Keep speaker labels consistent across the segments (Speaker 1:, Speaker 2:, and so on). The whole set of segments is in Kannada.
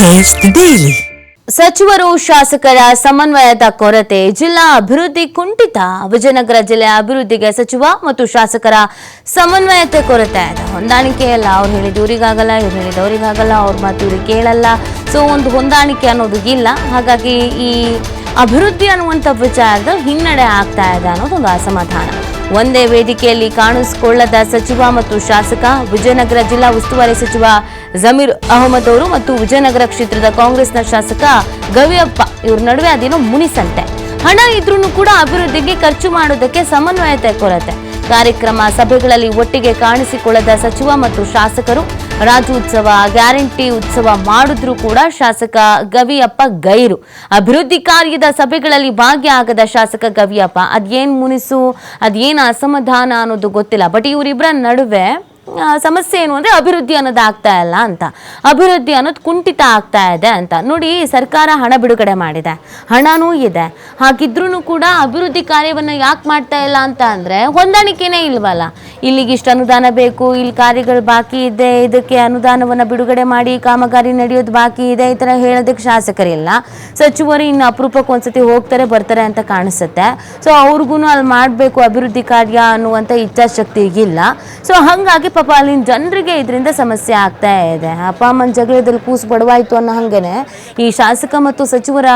Speaker 1: Taste ಡೈಲಿ
Speaker 2: ಸಚಿವರು, ಶಾಸಕರ ಸಮನ್ವಯದ ಕೊರತೆ, ಜಿಲ್ಲಾ ಅಭಿವೃದ್ಧಿ ಕುಂಠಿತ. ವಿಜಯನಗರ ಜಿಲ್ಲೆಯ ಅಭಿವೃದ್ಧಿಗೆ ಸಚಿವ ಮತ್ತು ಶಾಸಕರ ಸಮನ್ವಯತೆ ಕೊರತೆ ಇದೆ ಹೊಂದಾಣಿಕೆ ಇಲ್ಲ ಅವ್ರು ಹೇಳಿದ ಊರಿಗಾಗಲ್ಲ, ಇವ್ರು ಹೇಳಿದ ಅವರಿಗಾಗಲ್ಲ, ಅವ್ರ ಮಾತು ಇವ್ರಿಗೆ ಕೇಳಲ್ಲ. ಸೊ ಒಂದು ಹೊಂದಾಣಿಕೆ ಅನ್ನೋದು ಇಲ್ಲ. ಹಾಗಾಗಿ ಈ ಅಭಿವೃದ್ಧಿ ಅನ್ನುವಂಥ ವಿಚಾರದಲ್ಲಿ ಹಿನ್ನಡೆ ಆಗ್ತಾ ಇದೆ ಅನ್ನೋದೊಂದು ಅಸಮಾಧಾನ. ಒಂದೇ ವೇದಿಕೆಯಲ್ಲಿ ಕಾಣಿಸಿಕೊಳ್ಳದ ಸಚಿವ ಮತ್ತು ಶಾಸಕ, ವಿಜಯನಗರ ಜಿಲ್ಲಾ ಉಸ್ತುವಾರಿ ಸಚಿವ ಜಮೀರ್ ಅಹಮದ್ ಅವರು ಮತ್ತು ವಿಜಯನಗರ ಕ್ಷೇತ್ರದ ಕಾಂಗ್ರೆಸ್ನ ಶಾಸಕ ಗವಿಯಪ್ಪ. ಇವ್ರ ನಡುವೆ ಅದೇನೋ ಮುನಿಸಂತೆ. ಹಣ ಇದ್ರೂ ಕೂಡ ಅಭಿವೃದ್ಧಿಗೆ ಖರ್ಚು ಮಾಡೋದಕ್ಕೆ ಸಮನ್ವಯತೆ ಕೊರತೆ. ಕಾರ್ಯಕ್ರಮ ಸಭೆಗಳಲ್ಲಿ ಒಟ್ಟಿಗೆ ಕಾಣಿಸಿಕೊಳ್ಳದ ಸಚಿವ ಮತ್ತು ಶಾಸಕರು, ರಾಜ್ಯೋತ್ಸವ ಗ್ಯಾರಂಟಿ ಉತ್ಸವ ಮಾಡಿದ್ರೂ ಕೂಡ ಶಾಸಕ ಗವಿಯಪ್ಪ ಗೈರು. ಅಭಿವೃದ್ಧಿ ಕಾರ್ಯದ ಸಭೆಗಳಲ್ಲಿ ಭಾಗಿಯಾಗದ ಶಾಸಕ ಗವಿಯಪ್ಪ, ಅದೇನು ಮುನಿಸು, ಅದೇನು ಅಸಮಾಧಾನ ಅನ್ನೋದು ಗೊತ್ತಿಲ್ಲ. ಬಟ್ ಇವರಿಬ್ಬರ ನಡುವೆ ಸಮಸ್ಯೆ ಏನು ಅಂದರೆ ಅಭಿವೃದ್ಧಿ ಅನ್ನೋದು ಆಗ್ತಾ ಇಲ್ಲ ಅಂತ. ಅಭಿವೃದ್ಧಿ ಅನ್ನೋದು ಕುಂಠಿತ ಆಗ್ತಾ ಇದೆ ಅಂತ. ನೋಡಿ ಸರ್ಕಾರ ಹಣ ಬಿಡುಗಡೆ ಮಾಡಿದೆ. ಹಣನೂ ಇದೆ. ಹಾಗಿದ್ರೂ ಕೂಡ ಅಭಿವೃದ್ಧಿ ಕಾರ್ಯವನ್ನು ಯಾಕೆ ಮಾಡ್ತಾ ಇಲ್ಲ ಅಂತ ಅಂದರೆ ಹೊಂದಾಣಿಕೆನೇ ಇಲ್ವಲ್ಲ. ಇಲ್ಲಿಗೆ ಇಷ್ಟು ಅನುದಾನ ಬೇಕು, ಇಲ್ಲಿ ಕಾರ್ಯಗಳು ಬಾಕಿ ಇದೆ, ಇದಕ್ಕೆ ಅನುದಾನವನ್ನು ಬಿಡುಗಡೆ ಮಾಡಿ, ಕಾಮಗಾರಿ ನಡೆಯೋದು ಬಾಕಿ ಇದೆ ಈ ಥರ ಹೇಳೋದಕ್ಕೆ ಶಾಸಕರಿಲ್ಲ ಸಚಿವರು ಇನ್ನು ಅಪರೂಪಕ್ಕೆ ಒಂದ್ಸತಿ ಹೋಗ್ತಾರೆ, ಬರ್ತಾರೆ ಅಂತ ಕಾಣಿಸುತ್ತೆ. ಸೊ ಅವ್ರಿಗೂ ಅಲ್ಲಿ ಮಾಡಬೇಕು ಅಭಿವೃದ್ಧಿ ಕಾರ್ಯ ಅನ್ನುವಂಥ ಇಚ್ಛಾಶಕ್ತಿ ಇಲ್ಲ ಸೊ ಹಾಗಾಗಿ ಪಾಪ ಅಲ್ಲಿನ ಜನರಿಗೆ ಇದರಿಂದ ಸಮಸ್ಯೆ ಆಗ್ತಾ ಇದೆ. ಅಪ್ಪ ಅಮ್ಮನ ಜಗಳದಲ್ಲಿ ಕೂಸು ಬಡವಾಯಿತು ಅನ್ನೋ ಹಾಗೇನೆ ಈ ಶಾಸಕ ಮತ್ತು ಸಚಿವರ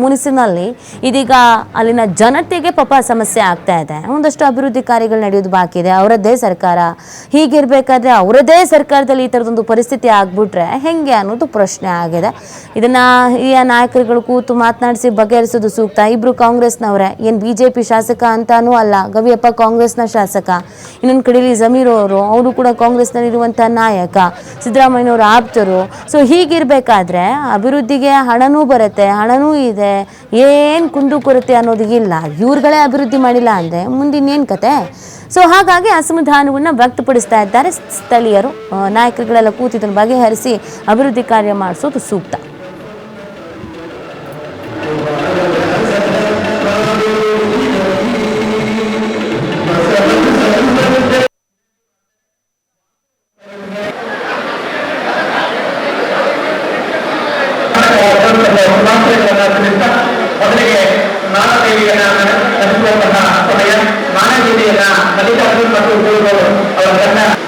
Speaker 2: ಮುನಿಸಿನಲ್ಲಿ ಇದೀಗ ಅಲ್ಲಿನ ಜನತೆಗೆ ಪಾಪ ಸಮಸ್ಯೆ ಆಗ್ತಾ ಇದೆ. ಒಂದಷ್ಟು ಅಭಿವೃದ್ಧಿ ಕಾರ್ಯಗಳು ನಡೆಯೋದು ಬಾಕಿ ಇದೆ. ಅವರದ್ದೇ ಸರ್ಕಾರ. ಹೀಗಿರ್ಬೇಕಾದ್ರೆ ಅವರದ್ದೇ ಸರ್ಕಾರದಲ್ಲಿ ಈ ಥರದೊಂದು ಪರಿಸ್ಥಿತಿ ಆಗ್ಬಿಟ್ರೆ ಹೆಂಗೆ ಅನ್ನೋದು ಪ್ರಶ್ನೆ ಆಗಿದೆ. ಇದನ್ನ ಈ ನಾಯಕರುಗಳು ಕೂತು ಮಾತನಾಡಿಸಿ ಬಗೆಹರಿಸೋದು ಸೂಕ್ತ. ಇಬ್ರು ಕಾಂಗ್ರೆಸ್ನವರೇ, ಏನು ಬಿ ಜೆ ಪಿ ಶಾಸಕ ಅಂತಾನೂ ಅಲ್ಲ, ಗವಿಯಪ್ಪ ಕಾಂಗ್ರೆಸ್ನ ಶಾಸಕ. ಇನ್ನೊಂದು ಕಡೆಯಲ್ಲಿ ಜಮೀರ್ ಅವರು ಅವರು ಕೂಡ ಕಾಂಗ್ರೆಸ್ನಲ್ಲಿರುವಂಥ ನಾಯಕ. ಸಿದ್ದರಾಮಯ್ಯನವರು ಆಪ್ತರು. ಸೊ ಹೀಗಿರಬೇಕಾದ್ರೆ ಅಭಿವೃದ್ಧಿಗೆ ಹಣನೂ ಬರುತ್ತೆ, ಹಣನೂ ಇದೆ. ಏನು ಕುಂದು ಕೊರತೆ ಅನ್ನೋದು ಇಲ್ಲ. ಇವ್ರುಗಳೇ ಅಭಿವೃದ್ಧಿ ಮಾಡಿಲ್ಲ ಅಂದರೆ ಮುಂದಿನ್ನೇನು ಕತೆ? ಸೊ ಹಾಗಾಗಿ ಅಸಮಾಧಾನವನ್ನು ವ್ಯಕ್ತಪಡಿಸ್ತಾ ಇದ್ದಾರೆ ಸ್ಥಳೀಯರು. ನಾಯಕರುಗಳೆಲ್ಲ ಕೂತಿದ್ದನ್ನು ಬಗೆಹರಿಸಿ ಅಭಿವೃದ್ಧಿ ಕಾರ್ಯ ಮಾಡಿಸೋದು ಸೂಕ್ತ. Tapi tak perlu patut dulu kalau kena.